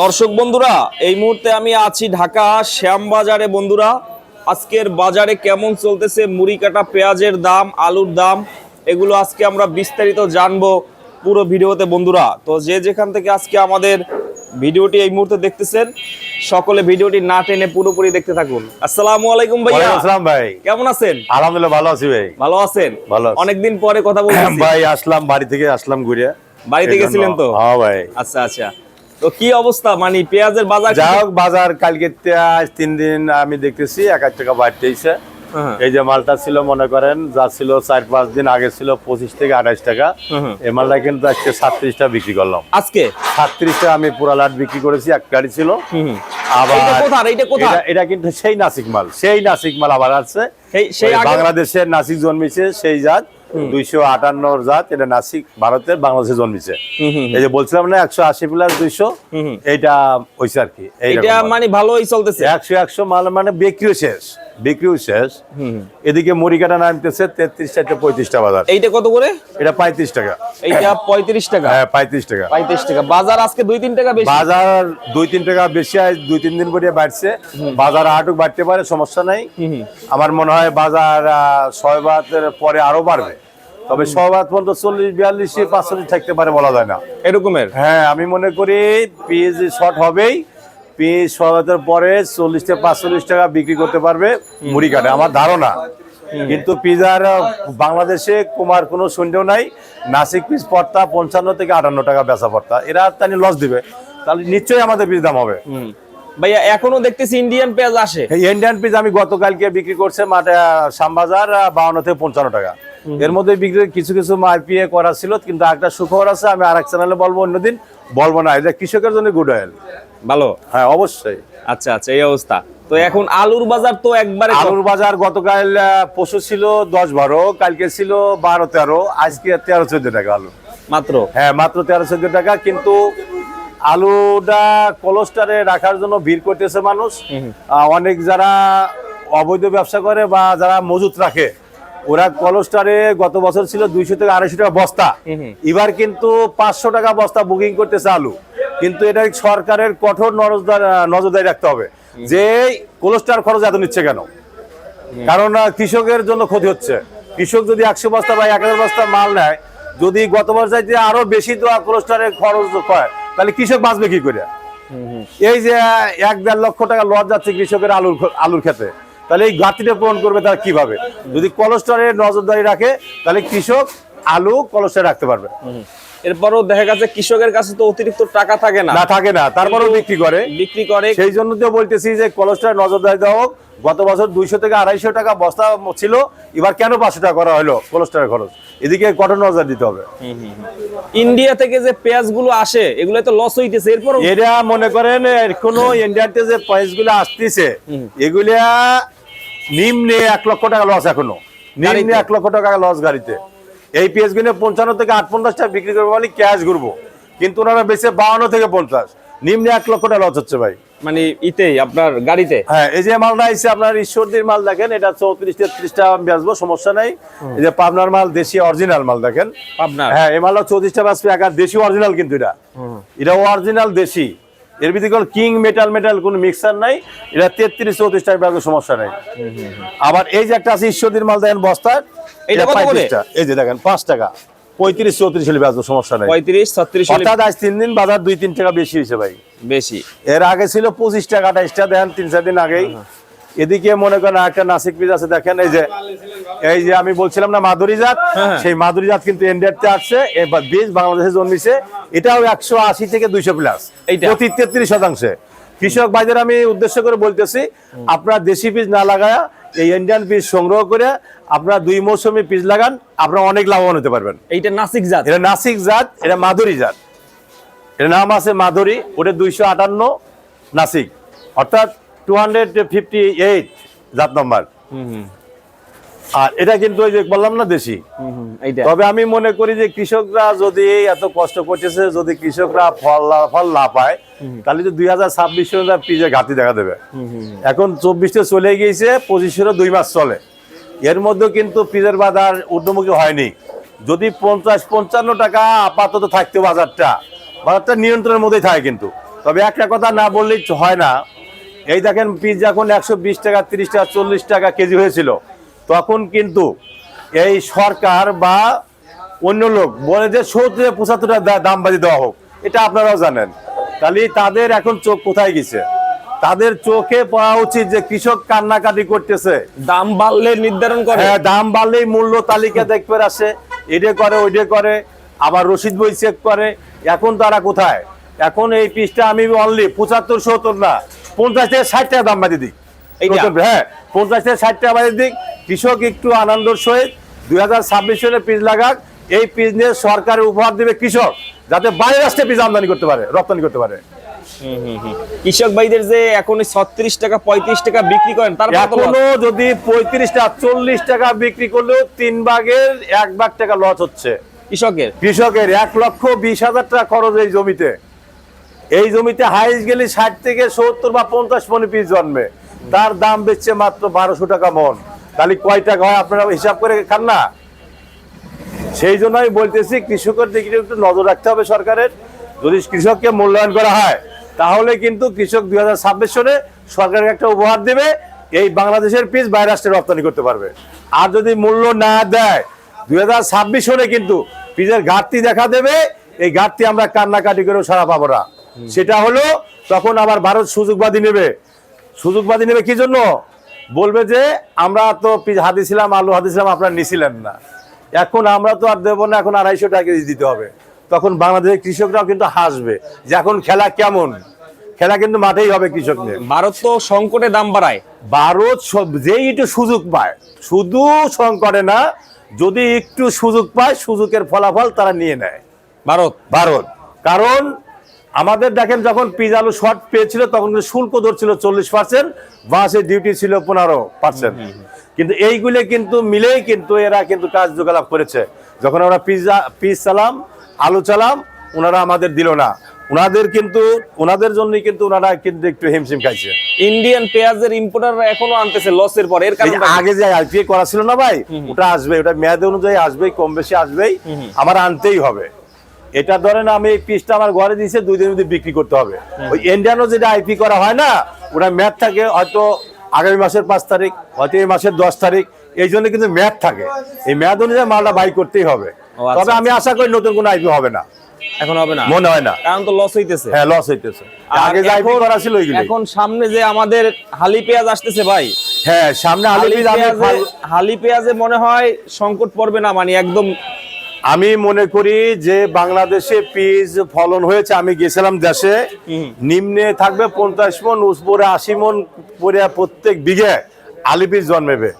দর্শক বন্ধুরা এই মুহূর্তে আমি আছি ঢাকা শ্যামবাজারে। বন্ধুরা আজকের বাজারে কেমন চলতেছে? মুড়ি কাটা পেঁয়াজের দাম আলুর দাম এগুলো আজকে আমরা বিস্তারিত জানব পুরো ভিডিওতে বন্ধুরা। তো যে যেখান থেকে আজকে আমাদের ভিডিওটি এই মুহূর্তে দেখতেছেন সকলে ভিডিওটি না টেনে পুরোপুরি দেখতে থাকুন। আসসালামু আলাইকুম ভাইয়া। আসসালাম ভাই। কেমন আছেন? আলহামদুলিল্লাহ ভালো আছি ভাই। ভালো আছেন? ভালো অনেকদিন পরে কথা বলতেছি। ভাই আসলাম বাড়ি থেকে আসলাম ঘুরে। বাড়িতে গেছিলেন তো? হ্যাঁ ভাই। আচ্ছা আচ্ছা। তো কি অবস্থা? মানে পেঁয়াজের বাজার যা হোক বাজার কালকে আজ তিন দিন আমি দেখতেছি এক এক টাকা বাড়তেইছে। হ্যাঁ। এই যে মালটা ছিল মনে করেন যা ছিল চার পাঁচ দিন আগে ছিল পঁচিশ থেকে টাকা। এই মালটা কিন্তু আজকে সাতত্রিশটা বিক্রি করলাম। আজকে? সাতত্রিশটা আমি পুরা লাট বিক্রি করেছি এক গাড়ি ছিল। আবার? এটা- কিন্তু সেই নাসিক মাল সেই নাসিক মাল আবার আছে। বাংলাদেশের নাসিক জন্মেছে সেই জাত। দুইশো আটান্নর জাত এটা নাসিক ভারতের বাংলাদেশে জন্মেছে। এই যে বলছিলাম না একশো আশি প্লাস দুইশো। এইটা হয়েছে আর কি এটা মানে ভালোই চলতেছে। একশো একশো মাল মানে বিক্রিও শেষ বিক্রিও শেষ। এদিকে মুড়ি কাটা নামতেছে তেত্রিশ চারটে পঁয়ত্রিশটা বাজার। এইটা কত করে? এটা পঁয়ত্রিশ টাকা। এইটা পঁয়ত্রিশ টাকা? হ্যাঁ পঁয়ত্রিশ টাকা। পঁয়ত্রিশ টাকা। বাজার আজকে দুই তিন টাকা বেশি? বাজার দুই তিন টাকা বেশি আজ দুই তিন দিন পরে বাড়ছে। বাজার আটুক বাড়তে পারে সমস্যা নাই। আমার মনে হয় বাজার ছয় বাতের পরে আরও বাড়বে। তবে বাত পর্যন্ত চল্লিশ বিয়াল্লিশ পাঁচচল্লিশ থাকতে পারে বলা যায় না। এরকমের? হ্যাঁ আমি মনে করি পেঁয়াজ শর্ট হবেই। পেঁয়াজ ছয় পরে চল্লিশ থেকে পাঁচচল্লিশ টাকা বিক্রি করতে পারবে মুড়ি কাটে আমার ধারণা। কিন্তু পিজার বাংলাদেশে কুমার কোনো সন্দেহ নাই। নাসিক পিস পড়তা পঞ্চান্ন থেকে আটান্ন টাকা বেচা পড়তা এরা তানি লস দিবে। তাহলে নিশ্চয়ই আমাদের পিস দাম হবে। ভাইয়া এখনও দেখতেছি ইন্ডিয়ান পেঁয়াজ আসে। ইন্ডিয়ান পিস আমি গতকালকে বিক্রি করছে মাঠে শ্যামবাজার বাউন্ন থেকে পঞ্চান্ন টাকা। এর মধ্যে বিক্রি কিছু কিছু মারপিএ করা ছিল কিন্তু একটা সুখবর আছে আমি আর এক চ্যানেলে বলব অন্যদিন বলব না এটা কৃষকের জন্য গুড অয়েল ভালো? হ্যাঁ অবশ্যই। আচ্ছা আচ্ছা এই অবস্থা। তো এখন আলুর বাজার তো একবারে আলুর বাজার গতকাল পশু ছিল দশ বারো কালকে ছিল বারো তেরো আজকে তেরো চোদ্দ টাকা আলু। মাত্র? হ্যাঁ মাত্র তেরো চোদ্দ টাকা কিন্তু আলুটা কোলেস্টারে রাখার জন্য ভিড় করতেছে মানুষ। অনেক যারা অবৈধ ব্যবসা করে বা যারা মজুত রাখে ওরা কলস্টারে গত বছর ছিল দুইশো থেকে আড়াইশো টাকা বস্তা। এবার কিন্তু পাঁচশো টাকা বস্তা বুকিং করতেছে আলু। কিন্তু এটা সরকারের কঠোর নজরদার- নজরদারি রাখতে হবে যে কোলেস্টার খরচ এত নিচ্ছে কেন? কারণ কৃষকের জন্য ক্ষতি হচ্ছে। কৃষক যদি একশো বস্তা বা এক হাজার বস্তা মাল নেয় যদি গত বছর চাইতে আরও বেশি তো কোলেস্টারের খরচ হয় তাহলে কৃষক বাঁচবে কি করে? এই যে এক দেড় লক্ষ টাকা লস যাচ্ছে কৃষকের আলুর আলুর খেতে তাহলে এই ঘাটতিটা পূরণ করবে তারা কীভাবে? যদি কোলেস্টারের নজরদারি রাখে তাহলে কৃষক আলু কোলেস্টারে রাখতে পারবে। এরপরও দেখা গেছে কৃষকের কাছে তো অতিরিক্ত টাকা থাকে না। না থাকে না। তারপরেও বিক্রি করে। বিক্রি করে। সেই জন্য তো বলতেছি যে কোলেস্টার নজরদারি দেওয়া হোক। গত বছর দুইশো থেকে আড়াইশো টাকা বস্তা ছিল এবার কেন পাঁচশো টাকা করা হলো কোলেস্টারের খরচ? এদিকে কঠোর নজর দিতে হবে। ইন্ডিয়া থেকে যে পেঁয়াজগুলো আসে এগুলো তো লস হইতেছে। এরপর এরা মনে করেন কোন ইন্ডিয়াতে যে প্রাইসগুলো আসতেছে এগুলা নিম্নে এক লক্ষ টাকা লস এখনও। নিম্নে এক লক্ষ টাকা লস গাড়িতে। এই পেঁয়াজগুলো পঞ্চান্ন থেকে আট পঞ্চাশ টাকা বিক্রি করব মানে ক্যাশ ঘুরবো। কিন্তু ওনারা বেশি বাউন্ন থেকে পঞ্চাশ। নিম্নে এক লক্ষ টাকা লস হচ্ছে ভাই। মানে ইতেই আপনার গাড়িতে? হ্যাঁ এই যে মালটা আইছে আপনার ঈশ্বরদীর মাল দেখেন এটা চৌত্রিশ তেত্রিশটা আমি বেচবো সমস্যা নাই। এই যে পাবনার মাল দেশি অরিজিনাল মাল দেখেন। আপনার হ্যাঁ এই মালটা চৌত্রিশটা বেচবে একা দেশি অরিজিনাল কিন্তু এটা। এটা অরিজিনাল দেশি। এর ভিতরে কোনো কিং মেটাল মেটাল কোনো মিক্সার নাই। এটা তেত্রিশ চৌত্রিশ টাকা কোনো সমস্যা নাই। আবার এই যে একটা আছে ঈশ্বরদীর মাল দেখেন বস্তা এটা এটা কত করে? 35 টা। এই যে দেখেন পাঁচ টাকা। পঁয়ত্রিশ চৌত্রিশ হলে বেচবো সমস্যা নাই। পঁয়ত্রিশ ছত্রিশ অর্থাৎ আজ তিন দিন বাজার দুই তিন টাকা বেশি হয়েছে ভাই। বেশি। এর আগে ছিল পঁচিশ টাকা আঠাইশটা দেখেন তিন চার দিন আগেই। এদিকে মনে করেন একটা নাসিক পিস আছে দেখেন এই যে এই যে আমি বলছিলাম না মাধুরী জাত হ্যাঁ। সেই মাধুরী জাত কিন্তু ইন্ডিয়াতে আসছে এবার বীজ বাংলাদেশে জন্মিছে এটাও একশো আশি থেকে দুইশো প্লাস? প্রতি তেত্রিশ শতাংশে। কৃষক ভাইদের আমি উদ্দেশ্য করে বলতেছি আপনার দেশি বীজ না লাগায়া এই ইন্ডিয়ান বীজ সংগ্রহ করে আপনার দুই মৌসুমি বীজ লাগান আপনারা অনেক লাভবান হতে পারবেন। এইটা নাসিক জাত। এটা নাসিক জাত এটা মাধুরী জাত। এর নাম আছে মাধুরী ওটা দুইশো আটান্ন নাসিক। অর্থাৎ টু হান্ড্রেড ফিফটি এইট জাত নম্বর আর এটা কিন্তু ওই যে বললাম না দেশি? তবে আমি মনে করি যে কৃষকরা যদি এত কষ্ট করতেছে যদি কৃষকরা ফল ফল না পায় তাহলে তো দুই হাজার ছাব্বিশ পিজের ঘাটতি দেখা দেবে। এখন চব্বিশে চলে গিয়েছে পঁচিশেরও দুই মাস চলে। এর মধ্যে কিন্তু পিজের বাজার ঊর্ধ্বমুখী হয়নি। যদি পঞ্চাশ পঞ্চান্ন টাকা আপাতত থাকতো বাজারটা বাজারটা নিয়ন্ত্রণের মধ্যেই থাকে কিন্তু। তবে একটা কথা না বললেই হয় না এই দেখেন পিস যখন একশো বিশ টাকা তিরিশ টাকা চল্লিশ টাকা কেজি হয়েছিল তখন কিন্তু এই সরকার বা অন্য লোক বলে যে সত্তর পঁচাত্তর টাকা দাম বাজি দেওয়া হোক। এটা আপনারাও জানেন। তাহলে তাদের এখন চোখ কোথায় গেছে? তাদের চোখে পড়া উচিত যে কৃষক কান্নাকাটি করতেছে। দাম বাড়লে নির্ধারণ করে। হ্যাঁ দাম বাড়লেই মূল্য তালিকা দেখবে আসে। এটা করে ওইটা করে আবার রসিদ বই চেক করে। এখন তারা কোথায়? এখন এই পিসটা আমি অনলি পঁচাত্তর সত্তর না। পঞ্চাশ থেকে ষাট টাকা দাম বাড়ি দিক হ্যাঁ পঞ্চাশ থেকে ষাট টাকা বাড়ি দিক কৃষক একটু আনন্দর সহিত দুই হাজার ছাব্বিশ সালে পিস লাগাক এই পিস নিয়ে সরকারের উপহার দেবে কৃষক যাতে বাইরে রাষ্ট্রে পিস আমদানি করতে পারে রপ্তানি করতে পারে। কৃষক ভাইদের যে এখন ছত্রিশ টাকা পঁয়ত্রিশ টাকা বিক্রি করেন তার এখনও যদি পঁয়ত্রিশ টাকা চল্লিশ টাকা বিক্রি করলেও তিন ভাগের এক ভাগ টাকা লস হচ্ছে। কৃষকের? কৃষকের এক লক্ষ বিশ হাজার টাকা খরচ এই জমিতে। এই জমিতে হাইস গেলে ষাট থেকে সত্তর বা পঞ্চাশ মনে পিস জন্মে। তার দাম বেচছে মাত্র বারোশো টাকা মন। তাহলে কয় টাকা হয় আপনারা হিসাব করে খান না? সেই জন্য আমি বলতেছি, কৃষকের দিকে একটু নজর রাখতে হবে সরকারের। যদি কৃষককে মূল্যায়ন করা হয়, তাহলে কিন্তু কৃষক দুই হাজার ছাব্বিশ সনে সরকারের একটা উপহার দেবে। এই বাংলাদেশের পিস বাইরে রাষ্ট্রে রপ্তানি করতে পারবে। আর যদি মূল্য না দেয়, দুই হাজার ছাব্বিশ সনে কিন্তু পিসের ঘাটতি দেখা দেবে। এই ঘাটতি আমরা কান্নাকাটি করেও সারা পাবো না। সেটা হলো তখন আবার ভারত সুযোগবাদী নেবে। সুযোগবাদী নেবে কি জন্য? বলবে যে আমরা তো পিস হাদিছিলাম আলু হাদিছিলাম আপনারা নিছিলেন না। এখন আমরা তো আর দেবো না এখন আড়াইশো টাকা কেজি দিতে হবে। তখন বাংলাদেশের কৃষকরাও কিন্তু হাসবে যে এখন খেলা কেমন? খেলা কিন্তু মাঠেই হবে কৃষক নিয়ে। ভারত তো সংকটে দাম বাড়ায়। ভারত সব- যেই একটু সুযোগ পায় শুধু সংকটে না যদি একটু সুযোগ পায় সুযোগের ফলাফল তারা নিয়ে নেয়। ভারত। ভারত। কারণ আমাদের দেখেন যখন পিজ আলু শর্ট পেয়েছিল তখন কিন্তু শুল্ক ধরছিল চল্লিশ পার্সেন্ট বাসের ডিউটি ছিল পনেরো পার্সেন্ট কিন্তু এইগুলো কিন্তু মিলেই কিন্তু এরা কিন্তু কাজ যোগালাভ করেছে। যখন আমরা পিজা পিস চালাম আলু চালাম ওনারা আমাদের দিল না। ওনাদের কিন্তু ওনাদের জন্যই কিন্তু ওনারা কিন্তু একটু হিমশিম খাইছে। ইন্ডিয়ান পেঁয়াজের ইম্পোর্টার এখনও আনতেছে লসের পর এর কারণ আগে যে আইপিএ করা ছিল না ভাই ওটা আসবে ওটা মেয়াদ অনুযায়ী আসবেই কম বেশি আসবেই। আমার আনতেই হবে। এটা ধরেন আমি এই পিসটা আমার ঘরে দিয়েছে দুই দিনের মধ্যে বিক্রি করতে হবে। ওই ইন্ডিয়ানও যেটা আইপি করা হয় না ওটা ম্যাথ থাকে হয়তো আগামী মাসের পাঁচ তারিখ হয়তো এই মাসের দশ তারিখ এই জন্য কিন্তু ম্যাথ থাকে। এই ম্যাথ অনুযায়ী মালটা বাই করতেই হবে। আচ্ছা, তবে আমি আশা করি নতুন কোনো আইপি হবে না। এখন হবে না? মনে হয় না। কারণ তো লস হইতেছে। হ্যাঁ লস হইতেছে। আগে যে আইপি এখন- করা ছিল এখন সামনে যে আমাদের হালি পেঁয়াজ আসতেছে ভাই। হ্যাঁ সামনে হালি পেঁয়াজে হালি পেঁয়াজে মনে হয় সংকট পড়বে না মানে একদম আমি মনে করি যে বাংলাদেশে পিস ফলন হয়েছে আমি গেছিলাম দেশে। নিম্নে থাকবে পঞ্চাশ মন উপরে আশি মন পরে প্রত্যেক বিঘে আলি পিস জন্মেবে।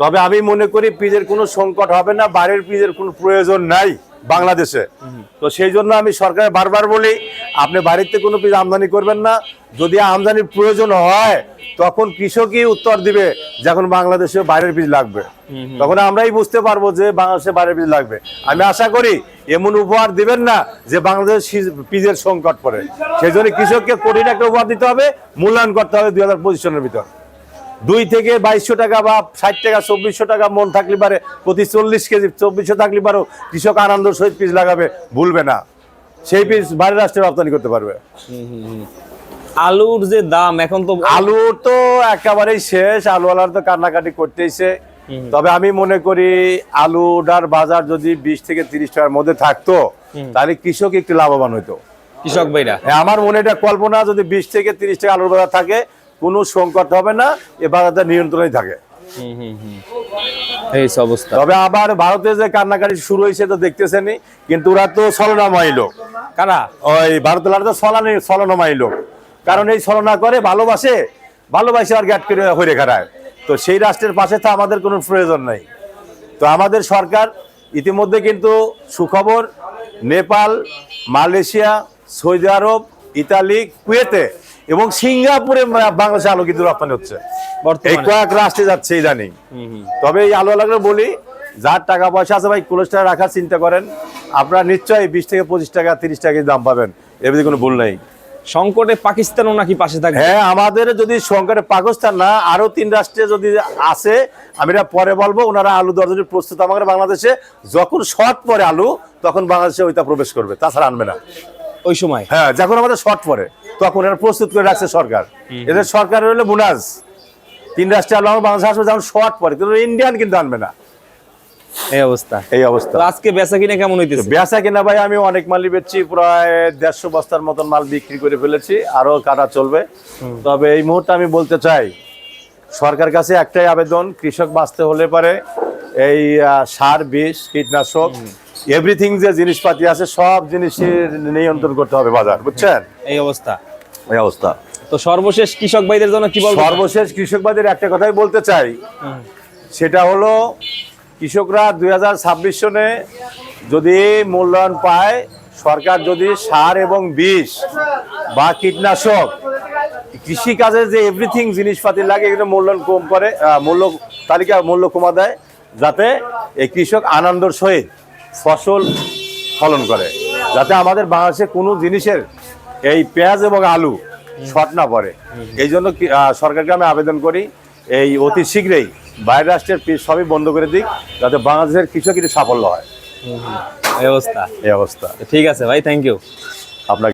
তবে আমি মনে করি পিজের কোনো সংকট হবে না বাড়ির পিজের কোনো প্রয়োজন নাই। বাংলাদেশে। তো সেই জন্য আমি সরকারে বারবার বলি আপনি বাড়িতে কোনো পিস আমদানি করবেন না। যদি আমদানির প্রয়োজন হয় তখন কৃষকই উত্তর দিবে যখন বাংলাদেশে বাইরের বীজ লাগবে। তখন আমরাই বুঝতে পারব যে বাংলাদেশে বাইরের বীজ লাগবে। আমি আশা করি এমন উপহার দিবেন না যে বাংলাদেশ বীজের সংকট পড়ে। সেই জন্য কৃষককে কঠিন একটা উপহার দিতে হবে মূল্যায়ন করতে হবে দুই হাজার পঁচিশ সনের ভিতর। দুই থেকে বাইশশো টাকা বা ষাট টাকা চব্বিশশো টাকা মন থাকলে পারে প্রতি চল্লিশ কেজি চব্বিশশো থাকলে পারেও কৃষক আনন্দ সহিত পিস লাগাবে ভুলবে না। সেই পিস বাইরের রাষ্ট্রে রপ্তানি করতে পারবে। আলুর যে দাম এখন তো আলু তো একেবারেই শেষ আলুওয়ালার তো কান্নাকাটি করতেইছে। তবে আমি মনে করি আলুটার বাজার যদি বিশ থেকে তিরিশ টাকার মধ্যে থাকতো তাহলে কৃষক একটু লাভবান হইতো। কৃষক ভাইরা। হ্যাঁ, আমার মনে এটা কল্পনা যদি বিশ থেকে তিরিশ টাকা আলুর বাজার থাকে কোনো সংকট হবে না এ বাজারটা নিয়ন্ত্রণেই থাকে। এই অবস্থা। তবে আবার ভারতে যে কান্নাকাটি শুরু হয়েছে তো দেখতেছেনই কিন্তু ওরা তো ছলনাময়ী লোক। কারা? ওই ভারতের তো ছলানি ছলনাময়ী লোক। কারণ এই ছলনা করে ভালোবাসে ভালোবাসে আর গ্যাট করে হয়ে খারায় তো সেই রাষ্ট্রের পাশে তো আমাদের কোনো প্রয়োজন নাই। তো আমাদের সরকার ইতিমধ্যে কিন্তু সুখবর Nepal Malaysia Saudi Arabia Italy কুয়েতে এবং সিঙ্গাপুরে বাংলাদেশে আলু কিন্তু রপ্তানি হচ্ছে। এই কয়েক রাষ্ট্রে যাচ্ছে ইদানিং। তবে এই আলু আলাগুলো বলি যার টাকা পয়সা আছে ভাই কোলেস্টার রাখার চিন্তা করেন। আপনারা নিশ্চয়ই বিশ থেকে পঁচিশ টাকা তিরিশ টাকা দাম পাবেন। এর মধ্যে কোনো ভুল নেই। সংকটে পাকিস্তানও নাকি পাশে থাকবে। হ্যাঁ আমাদের যদি সংকটে পাকিস্তান না আরও তিন রাষ্ট্রে যদি আসে আমি এটা পরে বলব ওনারা আলু দেওয়ার জন্য প্রস্তুত। আমাদের বাংলাদেশে যখন শর্ট পরে আলু তখন বাংলাদেশে ওইটা প্রবেশ করবে। তাছাড়া আনবে না। ওই সময়। হ্যাঁ যখন আমাদের শর্ট পরে তখন এরা প্রস্তুত করে রাখছে সরকার। এদের সরকার হলো বোনাস তিন রাষ্ট্রে আলো বাংলাদেশ আসবে যেমন শর্ট পরে কিন্তু ইন্ডিয়ান কিন্তু আনবে না। এই অবস্থা। এই অবস্থা। আজকে বেচা কিনে কেমন হইতেছে? বেচা কিনা ভাই আমি অনেক মালই বেচছি প্রায় দেড়শো বস্তার মতন মাল বিক্রি করে ফেলেছি আরও কাটা চলবে। তবে এই মুহূর্তে আমি বলতে চাই সরকার কাছে একটাই আবেদন কৃষক বাঁচতে হলে পারে এই সার বিষ কীটনাশক এভরিথিং যে জিনিসপাতি আছে সব জিনিসের নিয়ন্ত্রণ করতে হবে বাজার বুঝছেন? এই অবস্থা। এই অবস্থা। তো সর্বশেষ কৃষক ভাইদের জন্য কি বলব? সর্বশেষ কৃষকবাদের একটা কথাই বলতে চাই। সেটা হলো কৃষকরা দুই হাজার ছাব্বিশ সনে যদি মূল্যায়ন পায় সরকার যদি সার এবং বিষ বা কীটনাশক কৃষি কাজে যে এভরিথিং জিনিসপাতি লাগে এগুলো মূল্যায়ন কম করে মূল্য তালিকা মূল্য কমা দেয় যাতে এই কৃষক আনন্দর সহিত ফসল ফলন করে যাতে আমাদের বাংলাদেশে কোনো জিনিসের এই পেঁয়াজ এবং আলু শর্ট না পড়ে। এই জন্য সরকারকে আমি আবেদন করি এই অতি শীঘ্রই বাইরের রাষ্ট্রের সবই বন্ধ করে দিক যাতে বাংলাদেশের কিছু কিছু সাফল্য হয়। এই অবস্থা। এই অবস্থা। ঠিক আছে ভাই থ্যাংক ইউ আপনাকে